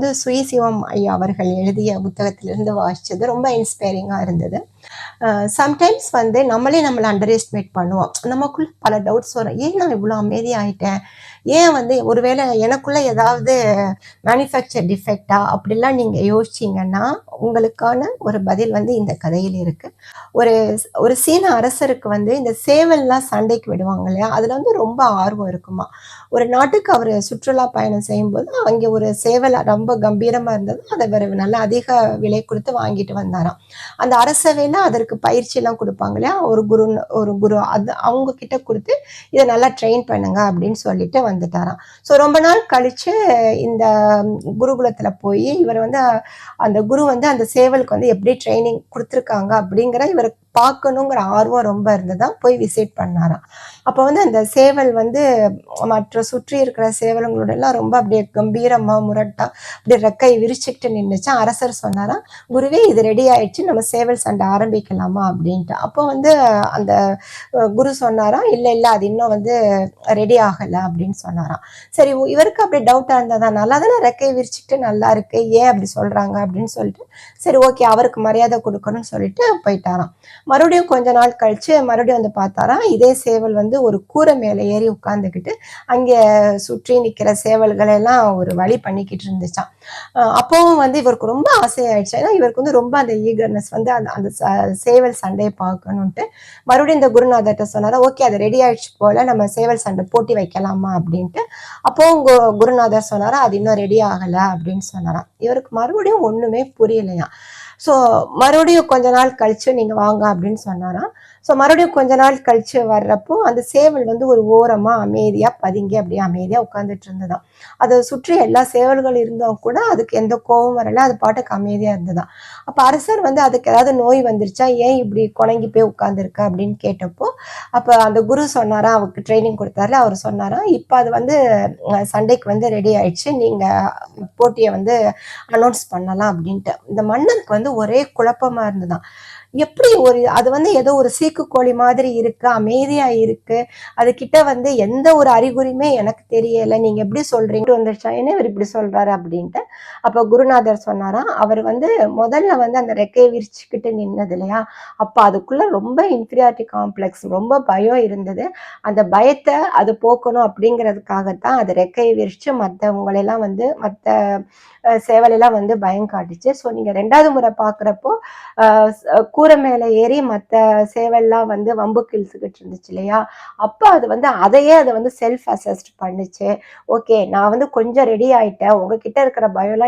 வந்து சுயசிவம் ஐயா அவர்கள் எழுதிய புத்தகத்திலிருந்து வாசிச்சது. ரொம்ப இன்ஸ்பைரிங்காக இருந்தது. சம்டைம்ஸ் வந்து நம்மளே நம்மளை அண்டர் எஸ்டிமேட் பண்ணுவோம். நமக்குள்ள பல டவுட்ஸ் வரும். ஏன் நான் இவ்வளோ அமைதியாயிட்டேன்? ஏன் வந்து ஒருவேளை எனக்குள்ள ஏதாவது மேனுஃபேக்சர் டிஃபெக்டா அப்படிலாம் நீங்கள் யோசிச்சிங்கன்னா உங்களுக்கான ஒரு பதில் வந்து இந்த கதையில் இருக்கு. ஒரு ஒரு சீன அரசருக்கு வந்து இந்த சேவல்லாம் சண்டைக்கு விடுவாங்க இல்லையா? அதில் வந்து ரொம்ப ஆர்வம் இருக்குமா? ஒரு நாட்டுக்கு அவர் சுற்றுலா பயணம் செய்யும்போது அங்கே ஒரு சேவலை ரொம்ப கம்பீரமாக இருந்தது. அதை அவர் நல்ல அதிக விலை கொடுத்து வாங்கிட்டு வந்தாராம். அந்த தான் அதற்கு பயிற்சியெல்லாம் கொடுப்பாங்க இல்லையா? ஒரு குரு ஒரு குரு அது அவங்க கிட்ட கொடுத்து இதை நல்லா ட்ரெயின் பண்ணுங்க அப்படின்னு சொல்லிட்டு வந்துட்டாராம். ஸோ ரொம்ப நாள் கழிச்சு இந்த குருகுலத்தில் போய் இவர் வந்து அந்த குரு வந்து அந்த சேவலுக்கு வந்து எப்படி ட்ரைனிங் கொடுத்துருக்காங்க அப்படிங்கிற இவர் பார்க்கணுங்கிற ஆர்வம் ரொம்ப இருந்ததா? போய் விசிட் பண்ணாராம் அப்போ வந்து அந்த சேவல் வந்து மற்ற சுற்றி இருக்கிற சேவலங்களோட எல்லாம் ரொம்ப அப்படியே கம்பீரமா முரட்டா அப்படியே ரெக்கை விரிச்சுக்கிட்டு நின்றுச்சா அரசர் சொன்னாராம் குருவே இது ரெடி ஆயிடுச்சு. நம்ம சேவல் சண்டை ஆரம்பிக்கலாமா? அப்படின்ட்டு. அப்போ வந்து அந்த குரு சொன்னாராம் இல்லை இல்லை அது இன்னும் வந்து ரெடி ஆகலை. அப்படின்னு சொன்னாராம் சரி இவருக்கு அப்படி டவுட்டாக இருந்ததா? நல்லா தானே ரெக்கை விரிச்சுக்கிட்டு நல்லா இருக்கு. ஏன் அப்படி சொல்றாங்க? அப்படின்னு சொல்லிட்டு சரி ஓகே அவருக்கு மரியாதை கொடுக்கணும்னு சொல்லிட்டு போயிட்டாராம். மறுபடியும் கொஞ்ச நாள் கழிச்சு மறுபடியும் வந்து பார்த்தாராம் இதே சேவல் வந்து ஒரு கூரை மேலே ஏறி உட்காந்துக்கிட்டு அங்கே சுற்றி நிற்கிற சேவல்களை எல்லாம் ஒரு வழி பண்ணிக்கிட்டு இருந்துச்சாம். அப்போவும் வந்து இவருக்கு ரொம்ப ஆசையாயிடுச்சு. ஏன்னா இவருக்கு வந்து ரொம்ப அந்த ஈகர்னஸ் வந்து அந்த அந்த ச- சேவல் சண்டையை பார்க்கணுன்ட்டு மறுபடியும் இந்த குருநாதர்கிட்ட சொன்னாரா ஓகே அது ரெடி ஆயிடுச்சு போல நம்ம சேவல் சண்டை போட்டி வைக்கலாமா? அப்படின்ட்டு. அப்போவும் குருநாதர் சொன்னாரா அது இன்னும் ரெடி ஆகலை அப்படின்னு சொன்னாராம். இவருக்கு மறுபடியும் ஒன்றுமே புரியலையா ஸோ மறுபடியும் கொஞ்ச நாள் கழிச்சு நீங்கள் வாங்க அப்படின்னு சொன்னாராம். ஸோ மறுபடியும் கொஞ்ச நாள் கழிச்சு வர்றப்போ அந்த சேவல் வந்து ஒரு ஓரமாக அமைதியாக பதுங்கி அப்படியே அமைதியாக உட்காந்துட்டு இருந்ததாம். அதை சுற்றி எல்லா சேவல்கள் இருந்தோம் கூட அதுக்கு எந்த கோபம் வரல. அது பாட்டுக்கு அமைதியாக இருந்ததாம். அப்போ அரசர் வந்து அதுக்கு ஏதாவது நோய் வந்துருச்சா? ஏன் இப்படி குணங்கி போய் உட்காந்துருக்க அப்படின்னு கேட்டப்போ அப்போ அந்த குரு சொன்னாரா அவருக்கு ட்ரைனிங் கொடுத்தாரு. அவர் சொன்னாரா இப்போ அது வந்து சண்டேக்கு சண்டைக்கு வந்து ரெடி ஆயிடுச்சு. நீங்கள் போட்டியை வந்து அனௌன்ஸ் பண்ணலாம் அப்படின்ட்டு. இந்த மன்னருக்கு வந்து ஒரே குழப்பமா இருந்ததாம் எப்படி ஒரு அது வந்து ஏதோ ஒரு சீக்கு கோழி மாதிரி இருக்கு அமைதியா இருக்கு அது கிட்ட வந்து எந்த ஒரு அறிகுறியுமே எனக்கு தெரியல நீங்க எப்படி சொல்றீங்க? வந்துருச்சா? என்ன இவர் இப்படி சொல்றாரு அப்படின்ட்டு அப்ப குருநாதர் சொன்னாராம் அவர் வந்து முதல்ல வந்து அந்த ரெக்கையை விரிச்சுக்கிட்டு நின்னது இல்லையா? அப்ப அதுக்குள்ள ரொம்ப இன்ஃபீரியாரிட்டி காம்ப்ளெக்ஸ் ரொம்ப பயம் இருந்தது. அந்த பயத்தை அது போக்கணும் அப்படிங்கிறதுக்காகத்தான் அது ரெக்கையை விரிச்சு மற்றவங்களெல்லாம் வந்து மற்ற சேவலெல்லாம் வந்து பயம் காட்டுச்சு. ஸோ நீங்க ரெண்டாவது முறை பார்க்குறப்போ கூரை மேலே ஏறி மற்ற சேவல்லாம் வந்து வம்பு கிழிச்சுக்கிட்டு இருந்துச்சு இல்லையா? அப்போ அது வந்து அதையே அது வந்து செல்ஃப் அசஸ்ட் பண்ணுச்சு. ஓகே நான் வந்து கொஞ்சம் ரெடி ஆயிட்டேன். உங்ககிட்ட இருக்கிற பயம்லாம்